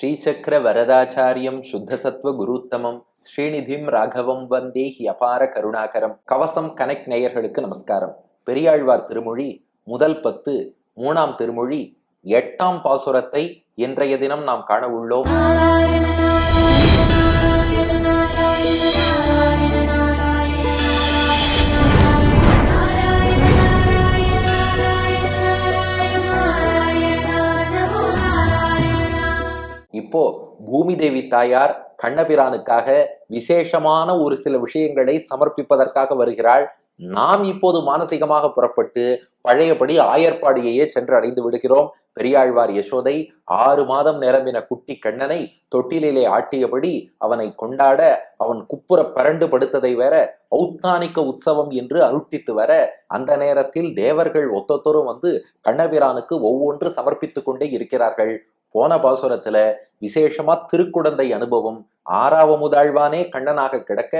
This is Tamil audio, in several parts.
ஸ்ரீசக்கர வரதாச்சாரியம் சுத்தசத்வ குருத்தமம். ஸ்ரீநிதிம் ராகவம் வந்தே ஹி அபார கருணாகரம். கவசம் கனெக்ட் நேயர்களுக்கு நமஸ்காரம். பெரியாழ்வார் திருமொழி முதல் பத்து மூணாம் திருமொழி எட்டாம் பாசுரத்தை இன்றைய தினம் நாம் காண உள்ளோம். இப்போ பூமி தேவி தாயார் கண்ணபிரானுக்காக விசேஷமான ஒரு சில விஷயங்களை சமர்ப்பிப்பதற்காக வருகிறாள். நாம் இப்போது மானசீகமாக புறப்பட்டு பழையபடி ஆயர்பாடியையே சென்று அடைந்து விடுகிறோம். பெரியாழ்வார் யசோதை ஆறு மாதம் நிரம்பின குட்டி கண்ணனை தொட்டிலிலே ஆட்டியபடி அவனை கொண்டாட அவன் குப்புற பரண்டு படுத்ததை வேற ஔத்தானிக்க உற்சவம் என்று அருட்டித்து வர அந்த நேரத்தில் தேவர்கள் ஒத்தொத்தரும் வந்து கண்ணபிரானுக்கு ஒவ்வொன்று சமர்ப்பித்துக் கொண்டே இருக்கிறார்கள். போன பாசுரத்துல விசேஷமா திருக்குடந்தை அனுபவம் ஆறாவமுதாழ்வானே கண்ணனாக கிடக்க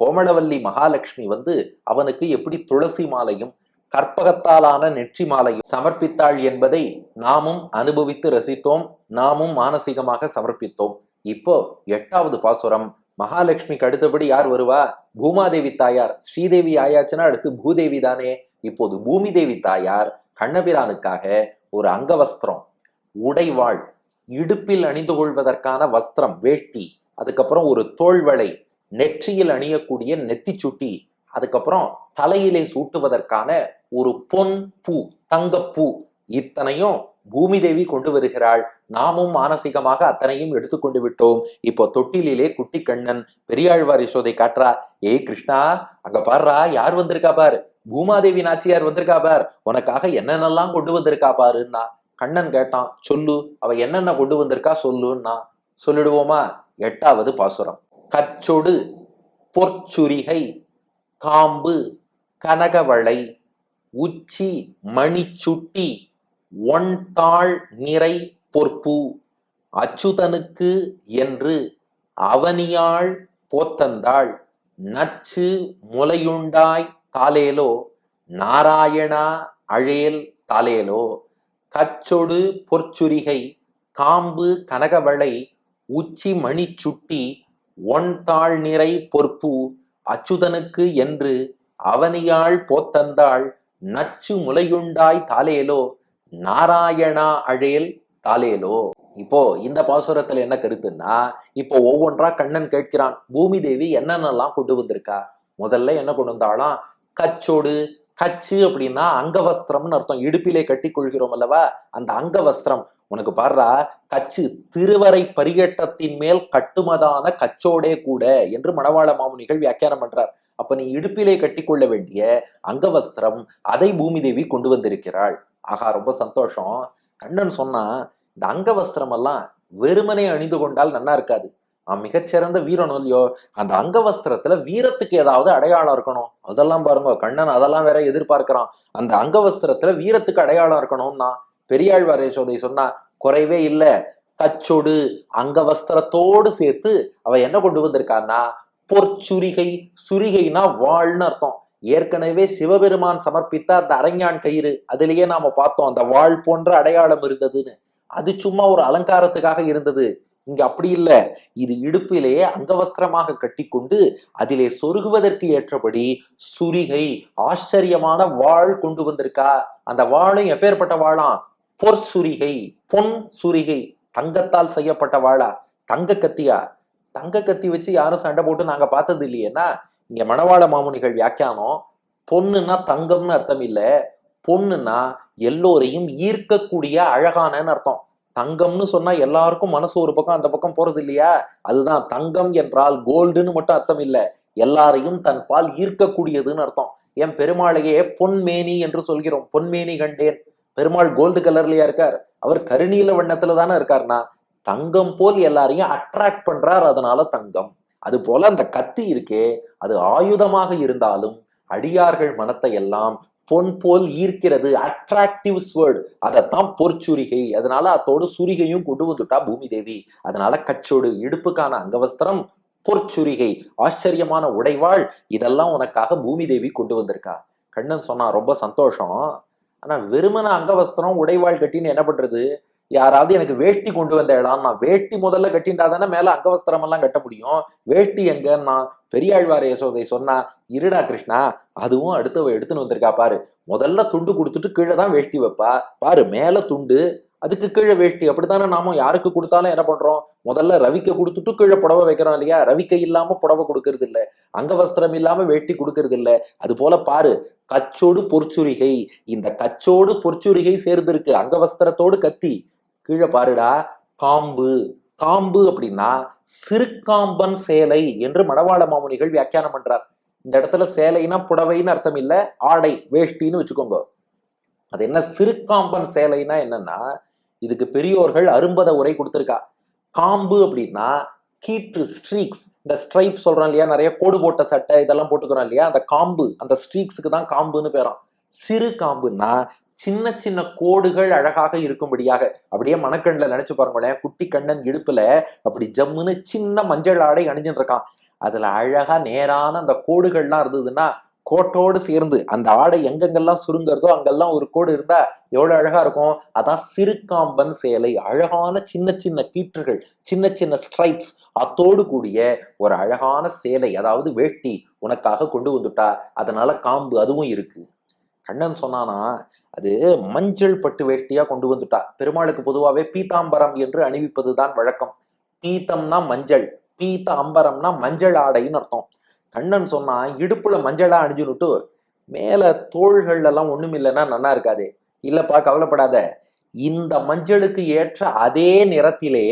கோமளவல்லி மகாலட்சுமி வந்து அவனுக்கு எப்படி துளசி மாலையும் கற்பகத்தாலான நெற்றி மாலையும் சமர்ப்பித்தாள் என்பதை நாமும் அனுபவித்து ரசித்தோம் நாமும் மானசீகமாக சமர்ப்பித்தோம். இப்போ எட்டாவது பாசுரம் மகாலட்சுமிக்கு அடுத்தபடி யார் வருவா? பூமாதேவி தாயார். ஸ்ரீதேவி ஆயாச்சுன்னா அடுத்து பூதேவி தானே. இப்போது பூமி தேவி தாயார் கண்ணபிரானுக்காக ஒரு அங்கவஸ்திரம் உடைவாள் இடுப்பில் அணிந்து கொள்வதற்கான வஸ்திரம் வேட்டி அதுக்கப்புறம் ஒரு தோள்வளை நெற்றியில் அணியக்கூடிய நெத்தி சுட்டி அதுக்கப்புறம் தலையிலே சூட்டுவதற்கான ஒரு பொன் பூ தங்கப்பூ இத்தனையும் பூமி தேவி கொண்டு வருகிறாள். நாமும் மானசீகமாக அத்தனையும் எடுத்துக்கொண்டு விட்டோம். இப்போ தொட்டிலே குட்டி கண்ணன் பெரியாழ்வார் யசோதை காட்டுறா ஏய் கிருஷ்ணா அங்க பாடுறா யார் வந்திருக்கா பார்? பூமாதேவி நாச்சியார் வந்திருக்கா பார். உனக்காக என்னென்னலாம் கொண்டு வந்திருக்கா பாருன்னா கண்ணன் கேட்டான் சொல்லு அவ என்னென்ன கொண்டு வந்திருக்கா சொல்லுன்னா சொல்லிடுவோமா? எட்டாவது பாசுரம். கச்சொடு பொற்சுரிகை காம்பு கனகவளை உச்சி மணிச்சுட்டி ஒன்தாள் நிறை பொற்பு அச்சுதனுக்கு என்று அவனியாள் போத்தந்தாள் நச்சு முலையுண்டாய் தாலேலோ நாராயணா அழேல் தாலேலோ கச்சொடு பொற்சுரிகை காம்பு கனகவளை உச்சி மணி சுட்டி ஒன்தாள் நிறை பொற்பு அச்சுதனுக்கு என்று அவனியாள் போத்தந்தாள் நச்சு முலையுண்டாய் தாலேலோ நாராயணா அழேல் தாலேலோ இப்போ இந்த பாசுரத்துல என்ன கருத்துன்னா இப்போ ஒவ்வொன்றா கண்ணன் கேட்கிறான் பூமி தேவி என்னென்னலாம் கொண்டு வந்திருக்கா? முதல்ல என்ன கொண்டு வந்தாலாம் கச்சோடு கச்சு அப்படின்னா அங்கவஸ்திரம்னு அர்த்தம். இடுப்பிலே கட்டி கொள்கிறோம் அல்லவா? அந்த அங்கவஸ்திரம். உனக்கு பாடுறா கச்சு திருவரை பரிகட்டத்தின் மேல் கட்டுமதான கச்சோடே கூட என்று மணவாள மாமுனிகள் வியாக்கியானம் பண்றார். அப்ப நீ இடுப்பிலே கட்டி கொள்ள வேண்டிய அங்கவஸ்திரம் அதை பூமி தேவி கொண்டு வந்திருக்கிறாள். ஆகா ரொம்ப சந்தோஷம். கண்ணன் சொன்னா இந்த அங்கவஸ்திரம் எல்லாம் வெறுமனே அணிந்து கொண்டால் நல்லா இருக்காது. மிகச்சிறந்த வீரன் இல்லையோ? அந்த அங்கவஸ்திரத்துல வீரத்துக்கு ஏதாவது அடையாளம் இருக்கணும். அதெல்லாம் பாருங்க கண்ணன் அதெல்லாம் வேற எதிர்பார்க்கிறான். அந்த அங்கவஸ்திரத்துல வீரத்துக்கு அடையாளம் இருக்கணும்னா பெரியாழ்வார் யசோதை சொன்னா குறைவே இல்லை. கச்சொடு அங்கவஸ்திரத்தோடு சேர்த்து அவ என்ன கொண்டு வந்திருக்கான்னா பொற்சுரிகை சுரிகைனா வாழ்னு அர்த்தம். ஏற்கனவே சிவபெருமான் சமர்ப்பித்த அந்த அரஞ்ஞான் கயிறு அதிலேயே நாம பார்த்தோம் அந்த வாழ் போன்ற அடையாளம் இருந்ததுன்னு. அது சும்மா ஒரு அலங்காரத்துக்காக இருந்தது. இங்க அப்படி இல்ல. இது இடுப்பிலே அங்கவஸ்திரமாக கட்டிக்கொண்டு அதிலே சொருகுவதற்கு ஏற்றபடி சுரிகை ஆச்சரியமான வாழ் கொண்டு வந்திருக்கா? அந்த வாழும் எப்பேற்பட்ட பொர் சுரிகை பொன் சுரிகை தங்கத்தால் செய்யப்பட்ட வாழா தங்க கத்தியா? தங்க கத்தி வச்சு யாரும் சண்டை போட்டு நாங்க பார்த்தது இல்லையேன்னா இங்க மணவாள மாமுனிகள் வியாக்கியானம் பொண்ணுன்னா தங்கம்னு அர்த்தம் இல்ல. பொண்ணுன்னா எல்லோரையும் ஈர்க்கக்கூடிய அழகானன்னு அர்த்தம். தங்கம்னு சொன்னா எல்லாருக்கும் மனசு ஒரு பக்கம் அந்த பக்கம் போறது இல்லையா? அதுதான் தங்கம் என்றால் கோல்டுன்னு மட்டும் அர்த்தம் இல்லை. எல்லாரையும் தன் பால் ஈர்க்கக்கூடியதுன்னு அர்த்தம். என் பெருமாளையே பொன்மேனி என்று சொல்கிறோம். பொன்மேனி கண்டேன். பெருமாள் கோல்டு கலர்லயா இருக்கார்? அவர் கருநீல வண்ணத்துல தானே இருக்காருனா தங்கம் போல் எல்லாரையும் அட்ராக்ட் பண்றார் அதனால தங்கம். அது போல அந்த கத்தி இருக்கே அது ஆயுதமாக இருந்தாலும் அடியார்கள் மனத்தை எல்லாம் பொன் போல் ஈர்க்கிறது அட்ராக்டிவ் வேர்டு அதைத்தான் பொற்சுரிகை. அதனால அத்தோடு சுரிகையும் கொண்டு வந்துட்டா பூமி தேவி அதனால கச்சோடு இடுப்புக்கான அங்கவஸ்திரம் பொற்சுரிகை. ஆச்சரியமான உடைவாள். இதெல்லாம் உனக்காக பூமி தேவி கொண்டு வந்திருக்கா. கண்ணன் சொன்னா ரொம்ப சந்தோஷம். ஆனா வெறுமன அங்கவஸ்திரம் உடைவாள் கட்டின்னு என்ன பண்றது? யாராவது எனக்கு வேட்டி கொண்டு வந்த இடம் நான் வேட்டி முதல்ல கட்டின்றா தானே மேல அங்கவஸ்திரம் எல்லாம் கட்ட முடியும்? வேஷ்டி எங்கன்னா பெரியாழ்வார் யசோதை சொன்னா இருடா கிருஷ்ணா அதுவும் அடுத்து எடுத்துன்னு வந்திருக்கா பாரு. முதல்ல துண்டு கொடுத்துட்டு கீழே தான் வேஷ்டி வைப்பா. பாரு மேல துண்டு அதுக்கு கீழே வேஷ்டி அப்படித்தானே நாமும் யாருக்கு கொடுத்தாலும் என்ன பண்றோம்? முதல்ல ரவிக்க கொடுத்துட்டு கீழே புடவை வைக்கிறோம் இல்லையா? ரவிக்கை இல்லாம புடவை கொடுக்கறது இல்லை. அங்கவஸ்திரம் இல்லாம வேட்டி கொடுக்கறது இல்லை. அது போல பாரு கச்சோடு பொற்சுரிகை. இந்த கச்சோடு பொற்சுரிகை சேர்ந்திருக்கு. அங்கவஸ்திரத்தோடு கத்தி. கீழே பாருடா காம்பு. காம்பு அப்படின்னா சிறுகாம்பன் சேலை என்று மணவாள மாமுனிகள் வியாக்கியானம் பண்றார். இந்த இடத்துல சேலைனா புடவைன்னு அர்த்தம் இல்ல ஆடை வேஷ்டின்னு வச்சுக்கோங்க. அது என்ன சிறுகாம்பன் சேலைனா என்னன்னா இதுக்கு பெரியோர்கள் அரும்பத உரை கொடுத்துருக்கா. காம்பு அப்படின்னா கீற்று ஸ்ட்ரீக்ஸ். இந்த ஸ்ட்ரைப் சொல்றோம் இல்லையா நிறைய கோடு போட்ட சட்டை இதெல்லாம் போட்டுக்கிறோம் இல்லையா அந்த காம்பு அந்த ஸ்ட்ரீக்ஸுக்கு தான் காம்புன்னு பேரும். சிறு காம்புன்னா சின்ன சின்ன கோடுகள் அழகாக இருக்கும்படியாக. அப்படியே மனக்கண்ணில் நினைச்சு பாருங்களேன் குட்டி கண்ணன் இடுப்புல அப்படி ஜம்முன்னு சின்ன மஞ்சள் ஆடை அணிஞ்சுட்டு இருக்கான் அதுல அழகா நேரான அந்த கோடுகள்லாம் இருந்ததுன்னா கோட்டோடு சேர்ந்து அந்த ஆடை எங்கெங்கெல்லாம் சுருங்குறதோ அங்கெல்லாம் ஒரு கோடு இருந்தா எவ்வளவு அழகா இருக்கும். அதான் சிறுகாம்பன் சேலை அழகான சின்ன சின்ன கீற்றுகள் சின்ன சின்ன ஸ்ட்ரைப்ஸ் அத்தோடு கூடிய ஒரு அழகான சேலை அதாவது வேட்டி உனக்காக கொண்டு வந்துட்டா. அதனால காம்பு அதுவும் இருக்கு. கண்ணன் சொன்னானா அது மஞ்சள் பட்டு வேஷ்டியா கொண்டு வந்துட்டா. பெருமாளுக்கு பொதுவாகவே பீதாம்பரம் என்று அணிவிப்பதுதான் வழக்கம். பீத்தம்னா மஞ்சள் பீத்த அம்பரம்னா மஞ்சள் ஆடைன்னு அர்த்தம். கண்ணன் சொன்னா இடுப்புல மஞ்சளா அணிஞ்சுனுட்டு மேல தோள்கள் எல்லாம் ஒண்ணும் இல்லைன்னா நல்லா இருக்காது. இல்லப்பா கவலைப்படாத. இந்த மஞ்சளுக்கு ஏற்ற அதே நிறத்திலே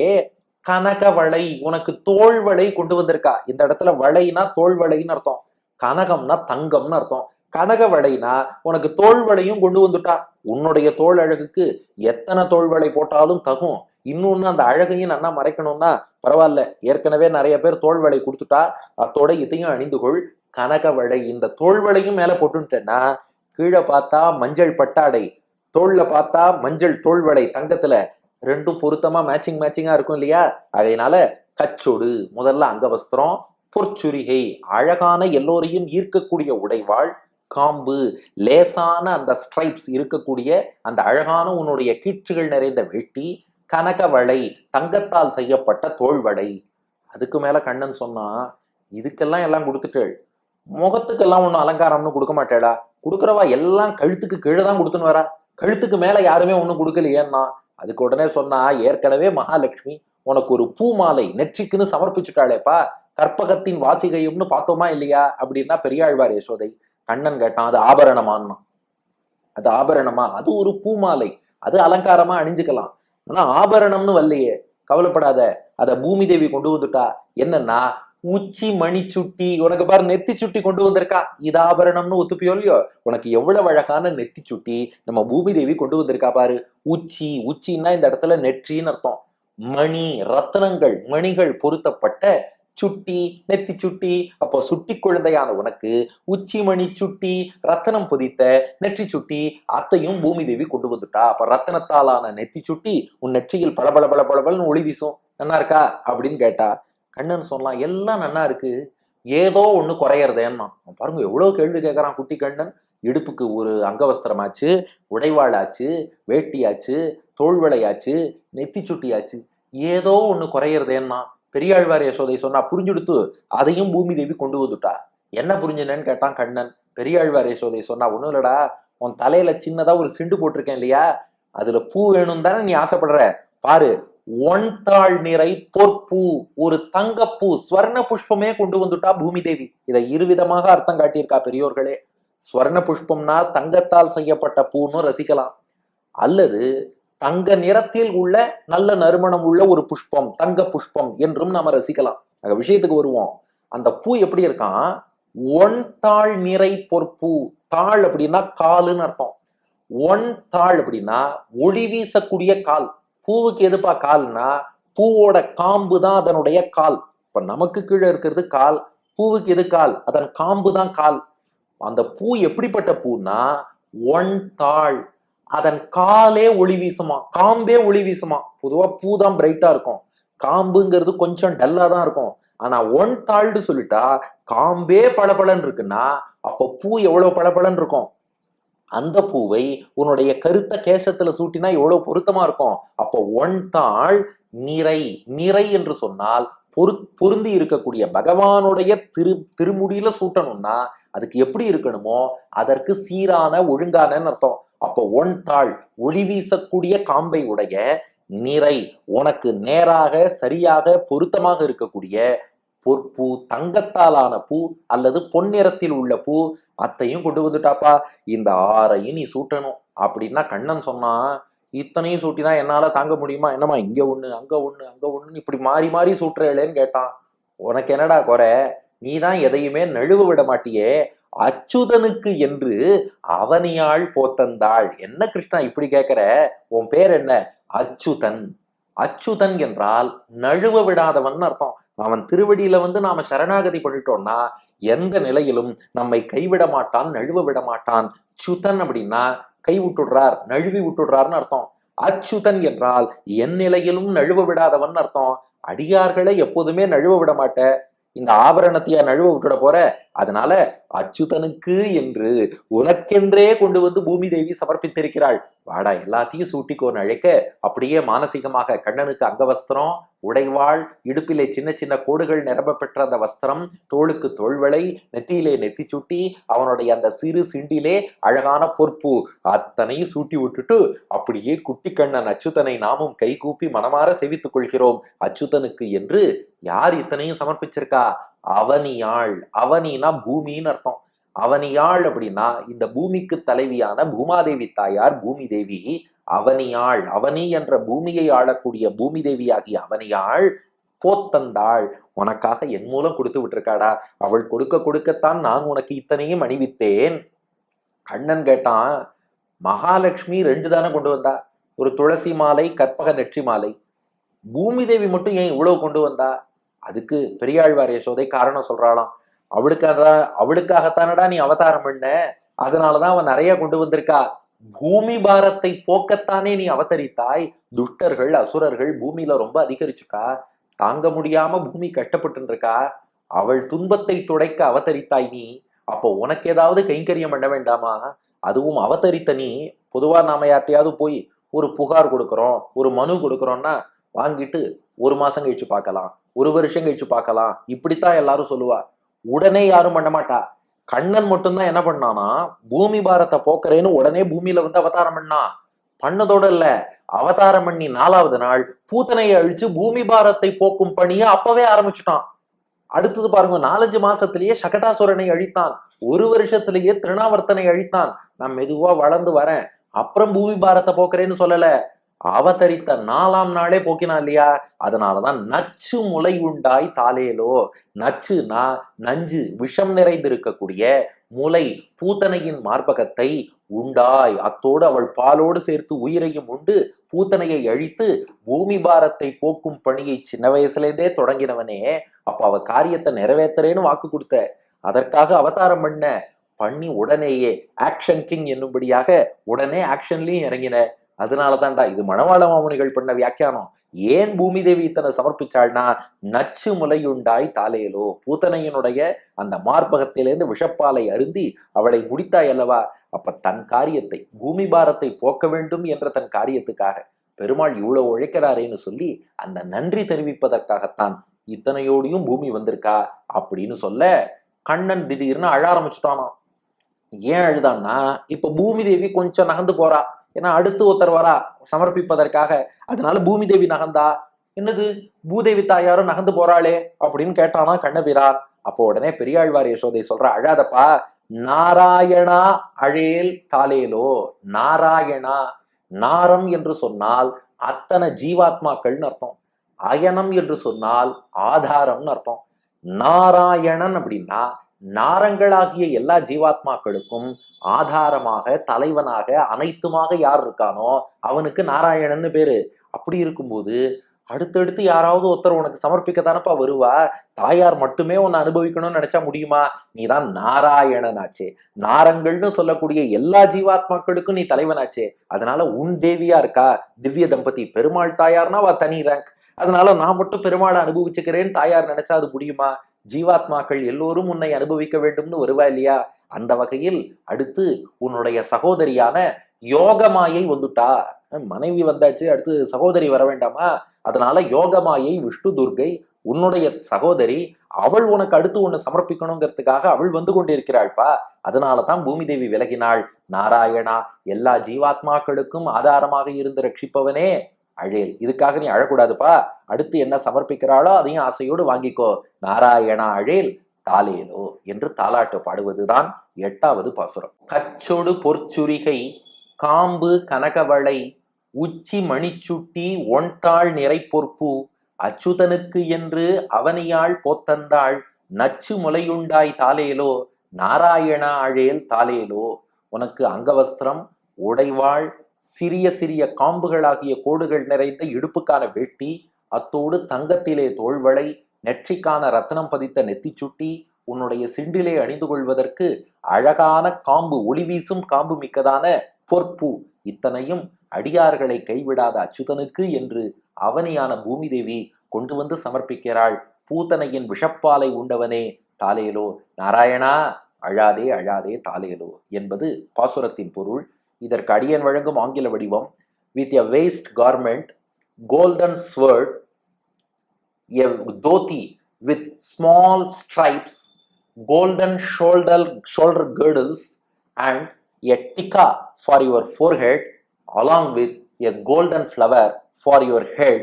கனக வளை உனக்கு தோல் வளை கொண்டு வந்திருக்கா. இந்த இடத்துல வளைனா தோல் வளைன்னு அர்த்தம். கனகம்னா தங்கம்னு அர்த்தம். கனக வளைனா உனக்கு தோல் வளையும் கொண்டு வந்துட்டா. உன்னுடைய தோல் அழகுக்கு எத்தனை தோல் வளை போட்டாலும் தகும். இன்னொன்னு அந்த அழகையும் நன்னா மறைக்கணும்னா பரவாயில்ல. ஏற்கனவே நிறைய பேர் தோல் வளை கொடுத்துட்டா. அத்தோட இதையும் அணிந்து கொள். கனக வளை இந்த தோல் வளையும் மேல போட்டுட்டேன்னா கீழே பார்த்தா மஞ்சள் பட்டாடை. தோல்ல பார்த்தா மஞ்சள் தோல் வளை தங்கத்துல ரெண்டும் பொருத்தமா மேட்சிங் மேட்சிங்கா இருக்கும் இல்லையா? அதனால கச்சொடு முதல்ல அங்கவஸ்திரம் பொற்சுரிகை அழகான எல்லோரையும் ஈர்க்கக்கூடிய உடைவாள். காம்பு லேசான அந்த ஸ்ட்ரைப்ஸ் இருக்கக்கூடிய அந்த அழகான உன்னுடைய கீற்றுகள் நிறைந்த வேட்டி கனகவளை தங்கத்தால் செய்யப்பட்ட தோல்வடை அதுக்கு மேல கண்ணன் சொன்னா இதுக்கெல்லாம் எல்லாம் கொடுத்துட்டேள் முகத்துக்கெல்லாம் ஒன்றும் அலங்காரம்னு கொடுக்க மாட்டேடா. கொடுக்குறவா எல்லாம் கழுத்துக்கு கீழே தான் கொடுத்துன்னு வரா. கழுத்துக்கு மேல யாருமே ஒன்றும் கொடுக்கலையேன்னா? அதுக்கு உடனே சொன்னா ஏற்கனவே மகாலட்சுமி உனக்கு ஒரு பூ மாலை நெற்றிக்குன்னு சமர்ப்பிச்சுட்டாளேப்பா. கற்பகத்தின் வாசிகையும்னு பார்த்தோமா இல்லையா? அப்படின்னா பெரியாழ்வார் யசோதை கண்ணன் கேட்டான் அது ஆபரணமான்னா அது ஆபரணமா? அது ஒரு பூமாலை. அது அலங்காரமா அணிஞ்சுக்கலாம். ஆனா ஆபரணம்னு வரலையே. கவலைப்படாத. அத பூமி தேவி கொண்டு வந்துட்டா. என்னன்னா உச்சி மணி சுட்டி உனக்கு பாரு நெத்தி சுட்டி கொண்டு வந்திருக்கா. இது ஆபரணம்னு ஒத்துப்பியோ இல்லையோ? உனக்கு எவ்வளவு அழகான நெத்தி சுட்டி நம்ம பூமி தேவி கொண்டு வந்திருக்கா பாரு. உச்சி உச்சின்னா இந்த இடத்துல நெற்றின்னு அர்த்தம். மணி ரத்தனங்கள் மணிகள் பொருத்தப்பட்ட சுட்டி நெத்தி சுட்டி அப்போ சுட்டி குழந்தையான உனக்கு உச்சிமணி சுட்டி ரத்தனம் பொதித்த நெற்றி சுட்டி அத்தையும் பூமி தேவி கொண்டு வந்துட்டா. அப்ப ரத்தனத்தாலான நெத்தி சுட்டி உன் நெற்றியில் பளபள பளபளபளன்னு ஒளி வீசும். நல்லா இருக்கா? அப்படின்னு கேட்டா. கண்ணன் சொல்லலாம் எல்லாம் நல்லா இருக்கு. ஏதோ ஒண்ணு குறையறதேன்னா பாருங்க எவ்வளவு கேள்வி கேட்கறான் குட்டி கண்ணன். இடுப்புக்கு ஒரு அங்கவஸ்திரமாச்சு உடைவாளாச்சு வேட்டியாச்சு தோல்வளையாச்சு நெத்தி சுட்டியாச்சு. ஏதோ ஒண்ணு குறையறதேன்னா பெரியாழ்வார் யசோதை சொன்னா புரிஞ்சுடுத்து அதையும் பூமி தேவி கொண்டு வந்துட்டா. என்ன புரிஞ்சுனேன்னு கேட்டான் கண்ணன். பெரியாழ்வார் யசோதை சொன்னா ஒண்ணும் இல்லடா உன் தலையில சின்னதா ஒரு சிண்டு போட்டிருக்கேன் இல்லையா? அதுல பூ வேணும் தானே நீ ஆசைப்படுற. பாரு ஒன்தாள் நிறை பொற்பூ ஒரு தங்கப்பூ ஸ்வர்ண புஷ்பமே கொண்டு வந்துட்டா பூமி தேவி. இதை இருவிதமாக அர்த்தம் காட்டியிருக்கா பெரியோர்களே. ஸ்வர்ண புஷ்பம்னா தங்கத்தால் செய்யப்பட்ட பூன்னு ரசிக்கலாம். அல்லது தங்க நிறத்தில் உள்ள நல்ல நறுமணம் உள்ள ஒரு புஷ்பம் தங்க புஷ்பம் என்றும் நாம ரசிக்கலாம். அங்க விஷயத்துக்கு வருவோம். அந்த பூ எப்படி இருக்கான்? ஒன் தாள் நிறை பொற்பூ. தாள் அப்படின்னா காலுன்னு அர்த்தம். ஒன் தாள் அப்படின்னா ஒளி வீசக்கூடிய கால். பூவுக்கு எதுப்பா கால்னா? பூவோட காம்பு தான் அதனுடைய கால். இப்ப நமக்கு கீழே இருக்கிறது கால் பூவுக்கு எது கால்? அதன் காம்பு தான் கால். அந்த பூ எப்படிப்பட்ட பூனா ஒன் தாள் அதன் காலே ஒளி வீசுமா? காம்பே ஒளி வீசுமா? பொதுவா பூ தான் பிரைட்டா இருக்கும். காம்புங்கிறது கொஞ்சம் டல்லா தான் இருக்கும். ஆனா ஒன் தாள்னு சொல்லிட்டா காம்பே பளபளன்னு இருக்குன்னா அப்ப பூ எவ்வளவு பளபளன்னு இருக்கும்? அந்த பூவை உன்னுடைய கருத்த கேசத்துல சூட்டினா எவ்வளவு பொருத்தமா இருக்கும்? அப்போ ஒன் தாள் நிறை நிறை என்று சொன்னால் பொரு பொருந்தி இருக்கக்கூடிய பகவானுடைய திரு திருமுடியில சூட்டணும்னா அதுக்கு எப்படி இருக்கணுமோ அதற்கு சீரான ஒழுங்கானன்னு அர்த்தம். அப்போ ஒன் தாள் ஒளி வீசக்கூடிய காம்பை உடைய நிறை உனக்கு நேராக சரியாக பொருத்தமாக இருக்கக்கூடிய பொற்பூ தங்கத்தாலான பூ அல்லது பொன்னிறத்தில் உள்ள பூ அத்தையும் கொண்டு வந்துட்டாப்பா. இந்த ஆறையும் நீ சூட்டணும். அப்படின்னா கண்ணன் சொன்னா இத்தனையும் சூட்டினா என்னால தாங்க முடியுமா? என்னம்மா இங்க ஒண்ணு அங்க ஒண்ணு அங்க ஒண்ணு இப்படி மாறி மாறி சூட்டுறேளேன்னு கேட்டான். உனக்கு என்னடா குறை? நீ தான் எதையுமே நழுவ விட மாட்டியே. அச்சுதனுக்கு என்று அவனியாள் போத்தந்தாள். என்ன கிருஷ்ணா இப்படி கேட்கிற உன் பேர் என்ன? அச்சுதன். அச்சுதன் என்றால் நழுவ விடாதவன் அர்த்தம். அவன் திருவடியில வந்து நாம சரணாகதி பண்ணிட்டோம்னா எந்த நிலையிலும் நம்மை கைவிட மாட்டான் நழுவ விட மாட்டான். சுதன் அப்படின்னா கை விட்டுடுறார் நழுவி விட்டுடுறார்னு அர்த்தம். அச்சுதன் என்றால் என் நிலையிலும் நழுவ விடாதவன் அர்த்தம். அடியார்களை எப்போதுமே நழுவ விட மாட்ட. இந்த ஆபரணத்தையா நழுவ விட்டுட போற? அதனால அச்சுதனுக்கு என்று உனக்கென்றே கொண்டு வந்து பூமி தேவி சமர்ப்பித்திருக்கிறாள். வாடா எல்லாத்தையும் சூட்டிக்கோன்னு அழைக்க. அப்படியே மானசீகமாக கண்ணனுக்கு அங்கவஸ்திரம் உடைவாள் இடுப்பிலே சின்ன சின்ன கோடுகள் நிரம்ப பெற்ற அந்த வஸ்திரம் தோளுக்கு தோள்வளை நெத்தியிலே நெத்தி சுட்டி அவனுடைய அந்த சிறு சிண்டிலே அழகான பொறுப்பு அத்தனையும் சூட்டி விட்டுட்டு அப்படியே குட்டி கண்ணன் அச்சுதனை நாமும் கைகூப்பி மனமாற செவித்துக் கொள்கிறோம். அச்சுதனுக்கு என்று யார் இத்தனையும் சமர்ப்பிச்சிருக்கா? அவனியாள். அவனினா பூமின்னு அர்த்தம். அவனியாள் அப்படின்னா இந்த பூமிக்கு தலைவியான பூமாதேவி தாயார் பூமி தேவி அவனியாள். அவனி என்ற பூமியை ஆளக்கூடிய பூமி தேவியாகிய அவனியாள் போத்தந்தாள். உனக்காக என் மூலம் கொடுத்து விட்டுருக்காடா. அவள் கொடுக்க கொடுக்கத்தான் நான் உனக்கு இத்தனையும் அணிவித்தேன். கண்ணன் கேட்டான் மகாலட்சுமி ரெண்டு தானே கொண்டு வந்தா? ஒரு துளசி மாலை கற்பக நெற்றி மாலை. பூமி தேவி மட்டும் ஏன் இவ்வளவு கொண்டு வந்தா? அதுக்கு பெரியாழ்வார் யசோதை காரணம் சொல்றாளாம். அவளுக்காக அவளுக்காகத்தானடா நீ அவதாரம் பண்ண? அதனாலதான் அவன் நிறைய கொண்டு வந்திருக்கா. பூமி பாரத்தை போக்கத்தானே நீ அவதரித்தாய். துஷ்டர்கள் அசுரர்கள் பூமியில ரொம்ப அதிகரிச்சுக்கா தாங்க முடியாம பூமி கஷ்டப்பட்டு இருக்கா அவள் துன்பத்தை துடைக்க அவதரித்தாய் நீ. அப்போ உனக்கு ஏதாவது கைங்கரியம் பண்ண வேண்டாமா? அதுவும் அவதரித்த நீ. பொதுவா நாம யார்ட்டையாவது போய் ஒரு புகார் கொடுக்குறோம் ஒரு மனு கொடுக்குறோம்னா வாங்கிட்டு ஒரு மாசம் கழிச்சு பார்க்கலாம் ஒரு வருஷம் கழிச்சு பார்க்கலாம். இப்படித்தான் எல்லாரும் சொல்லுவா. உடனே யாரும் பண்ண மாட்டா. கண்ணன் மட்டும்தான் என்ன பண்ணானா பூமி பாரத்தை போக்குறேன்னு உடனே பூமியில வந்து அவதாரம் பண்ணான் பண்ணதோட இல்ல. அவதாரம் பண்ணி நாலாவது நாள் பூத்தனையை அழிச்சு பூமி பாரத்தை போக்கும் பணியை அப்பவே ஆரம்பிச்சுட்டான். அடுத்தது பாருங்க நாலஞ்சு மாசத்திலேயே சகடாசுரனை அழித்தான். ஒரு வருஷத்திலேயே திருணாவர்த்தனை அழித்தான். நான் மெதுவா வளர்ந்து வரேன். அப்புறம் பூமி பாரத்தை போக்குறேன்னு சொல்லல. அவதரித்த நாலாம் நாளே போக்கினான் இல்லையா? அதனாலதான் நச்சு முளை உண்டாய் தாலேலோ நச்சுனா நஞ்சு விஷம் நிறைந்திருக்கக்கூடிய முளை பூத்தனையின் மார்பகத்தை உண்டாய். அத்தோடு அவள் பாலோடு சேர்த்து உயிரையும் உண்டு. பூத்தனையை அழித்து பூமி பாரத்தை போக்கும் பணியை சின்ன வயசுலேருந்தே தொடங்கினவனே. அப்ப அவ காரியத்தை நிறைவேத்துறேன்னு வாக்கு கொடுத்த. அதற்காக அவதாரம் பண்ண. பண்ணி உடனேயே ஆக்ஷன் கிங் என்னும்படியாக உடனே ஆக்ஷன்லயும் இறங்கின. அதனால தான்டா இது மணவாள மாமுனிகள் பண்ண வியாக்கியானம். ஏன் பூமி தேவி இத்தனை சமர்ப்பிச்சாள்னா நச்சு முலையுண்டாய் தாலேலோ பூத்தனையினுடைய அந்த மார்பகத்திலிருந்து விஷப்பாலை அருந்தி அவளை முடித்தாய் அல்லவா? அப்ப தன் காரியத்தை பூமி பாரத்தை போக்க வேண்டும் என்ற தன் காரியத்துக்காக. பெருமாள் இவ்வளவு உழைக்கிறாரேன்னு சொல்லி அந்த நன்றி தெரிவிப்பதற்காகத்தான் இத்தனையோடையும் பூமி வந்திருக்கா? அப்படின்னு சொல்ல கண்ணன் திடீர்னு அழ ஆரம்பிச்சுட்டானாம். ஏன் அழுதான்னா இப்ப பூமி தேவி கொஞ்சம் நகர்ந்து போறா. ஏன்னா அடுத்து ஒருத்தர் வரா சமர்ப்பிப்பதற்காக. அதனால பூமி தேவி நகர்ந்தா என்னது? பூதேவி தாயாரும் நகர்ந்து போறாளே அப்படின்னு கேட்டானா கண்ணபிரான் அப்போ உடனே பெரியாழ்வார் யசோதை சொல்ற அழாதப்பா நாராயணா அழேல் தாலேலோ நாராயணா நாரம் என்று சொன்னால் அத்தனை ஜீவாத்மாக்கள்னு அர்த்தம். அயனம் என்று சொன்னால் ஆதாரம்னு அர்த்தம். நாராயணன் அப்படின்னா நாரங்களாகிய எல்லா ஜீவாத்மாக்களுக்கும் ஆதாரமாக தலைவனாக அனைத்துமாக யார் இருக்கானோ அவனுக்கு நாராயணன்னு பேரு. அப்படி இருக்கும்போது அடுத்தடுத்து யாராவது ஒருத்தர் உனக்கு சமர்ப்பிக்க தானப்பா வருவா? தாயார் மட்டுமே உன்னை அனுபவிக்கணும்னு நினைச்சா முடியுமா? நீதான் நாராயணனாச்சே. நாரங்கள்னு சொல்லக்கூடிய எல்லா ஜீவாத்மாக்களுக்கும் நீ தலைவனாச்சே. அதனால உன் தேவியா இருக்கா? திவ்ய தம்பதி பெருமாள் தாயார்னா வா தனி ரேங்க் அதனால நான் மட்டும் பெருமாளை அனுபவிச்சுக்கிறேன்னு தாயார் நினைச்சா அது முடியுமா? ஜீவாத்மாக்கள் எல்லோரும் உன்னை அனுபவிக்க வேண்டும்னு வருவா இல்லையா? அந்த வகையில் அடுத்து உன்னுடைய சகோதரியான யோகமாயை வந்துட்டா. மனைவி வந்தாச்சு அடுத்து சகோதரி வர வேண்டாமா? அதனால யோகமாயை விஷ்ணு துர்கை உன்னுடைய சகோதரி அவள் உனக்கு அடுத்து ஒன்று சமர்ப்பிக்கணுங்கிறதுக்காக அவள் வந்து கொண்டிருக்கிறாள்ப்பா அதனால தான் பூமி தேவி விலகினாள். நாராயணா எல்லா ஜீவாத்மாக்களுக்கும் ஆதாரமாக இருந்து ரட்சிப்பவனே. அழேல் இதுக்காக நீ அழக்கூடாதுப்பா. அடுத்து என்ன சமர்ப்பிக்கிறாளோ அதையும் ஆசையோடு வாங்கிக்கோ. நாராயணா அழேல் தாலேலோ என்று தாலாட்டு பாடுவதுதான் எட்டாவது பாசுரம். கச்சொடு பொற்சுரிகை காம்பு கனகவளை உச்சி மணிச்சுட்டி ஒன்றாள் நிறை பொற்பு அச்சுதனுக்கு என்று அவனியாள் போத்தந்தாள் நச்சு முலையுண்டாய் தாலேலோ நாராயணா அழேல் தாலேலோ உனக்கு அங்கவஸ்திரம் உடைவாள் சிறிய சிறிய காம்புகளாகிய கோடுகள் நிறைந்த இடுப்புக்கான வேட்டி அத்தோடு தங்கத்திலே தோள்வளை நெற்றிக்கான ரத்னம் பதித்த நெத்திச்சுட்டி உன்னுடைய சிண்டிலே அணிந்து கொள்வதற்கு அழகான காம்பு ஒளி வீசும் காம்பு மிக்கதான பொற்பு. இத்தனையும் அடியார்களை கைவிடாத அச்சுதனுக்கு என்று அவனியான பூமி தேவி கொண்டு வந்து சமர்ப்பிக்கிறாள். பூத்தனையின் விஷப்பாலை உண்டவனே தாலேலோ. நாராயணா அழாதே அழாதே தாலேலோ என்பது பாசுரத்தின் பொருள். இதற்கு அடியன் வழங்கும் ஆங்கில வடிவம் with a waist garment golden sword a dhoti with small stripes golden shoulder shoulder girdles and a tikka for your forehead along with a golden flower for your head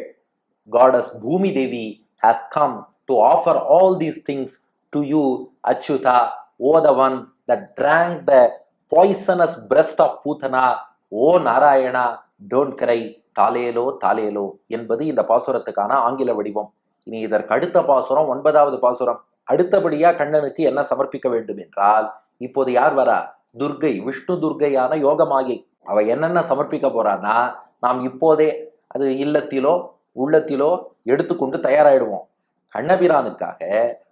goddess bhumi devi has come to offer all these things to you achyuta o the one that drank the poisonous breast of Putana O Narayana don't கரை தாலேலோ தாலேலோ என்பது இந்த பாசுரத்துக்கான ஆங்கில வடிவம். இனி இதற்கு அடுத்த பாசுரம் ஒன்பதாவது பாசுரம். அடுத்தபடியா கண்ணனுக்கு என்ன சமர்ப்பிக்க வேண்டும் என்றால் இப்போது யார் வரா? துர்கை விஷ்ணு துர்கையான யோகமாயை அவ என்னென்ன சமர்ப்பிக்க போறான்னா நாம் இப்போதே அது இல்லத்திலோ உள்ளத்திலோ எடுத்துக்கொண்டு தயாராயிடுவோம். கண்ணபிரானுக்காக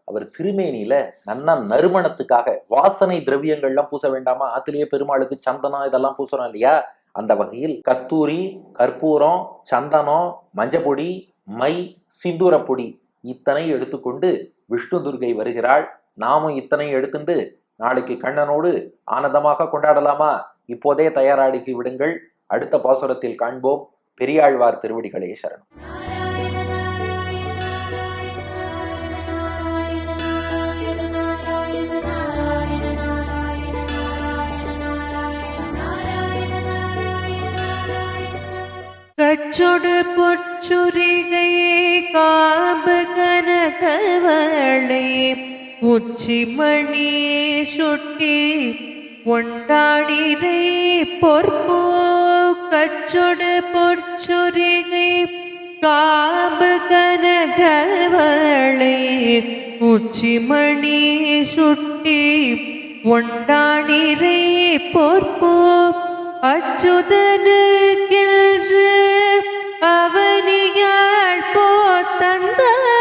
அவர் திருமேனியில நன்னா நறுமணத்துக்காக வாசனை திரவியங்கள்லாம் பூச வேண்டாமா? ஆத்திலேயே பெருமாளுக்கு சந்தனம் இதெல்லாம் பூசுறோம் இல்லையா? அந்த வகையில் கஸ்தூரி கற்பூரம் சந்தனம் மஞ்சப்பொடி மை சிந்தூரப்பொடி இத்தனை எடுத்துக்கொண்டு விஷ்ணு துர்கை வருகிறாள். நாமும் இத்தனை எடுத்துண்டு நாளைக்கு கண்ணனோடு ஆனந்தமாக கொண்டாடலாமா? இப்போதே தயாராகி விடுங்கள். அடுத்த பாசுரத்தில் காண்போம். பெரியாழ்வார் திருவடிகளே சரணம். கச்சொடு பொச்சுரிகையே காபு கனகவளை உச்சிமணியே சுட்டி ஒண்டாடிரை பொற்போ. கச்சொடு பொற்சுரிகை காபு கனகவளை உச்சிமணி சுட்டி ஒண்டாடிரை பொற்போ. அச்சுதனு அச்சுதனுக்கென்று அவனியாள் போத்தந்தான்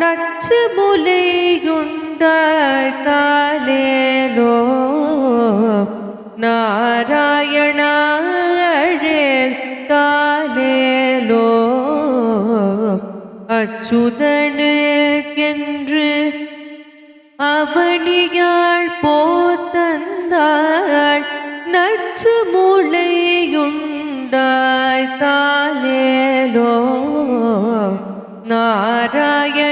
நச்சு முலையுண்டாய் காலேலோ நாராயணா காலேலோ அச்சுதனுக்கென்று அவனியாள் போத்தந்தாள் நச்சு மூளையுண்டாய் தாலேலோ நாராயணா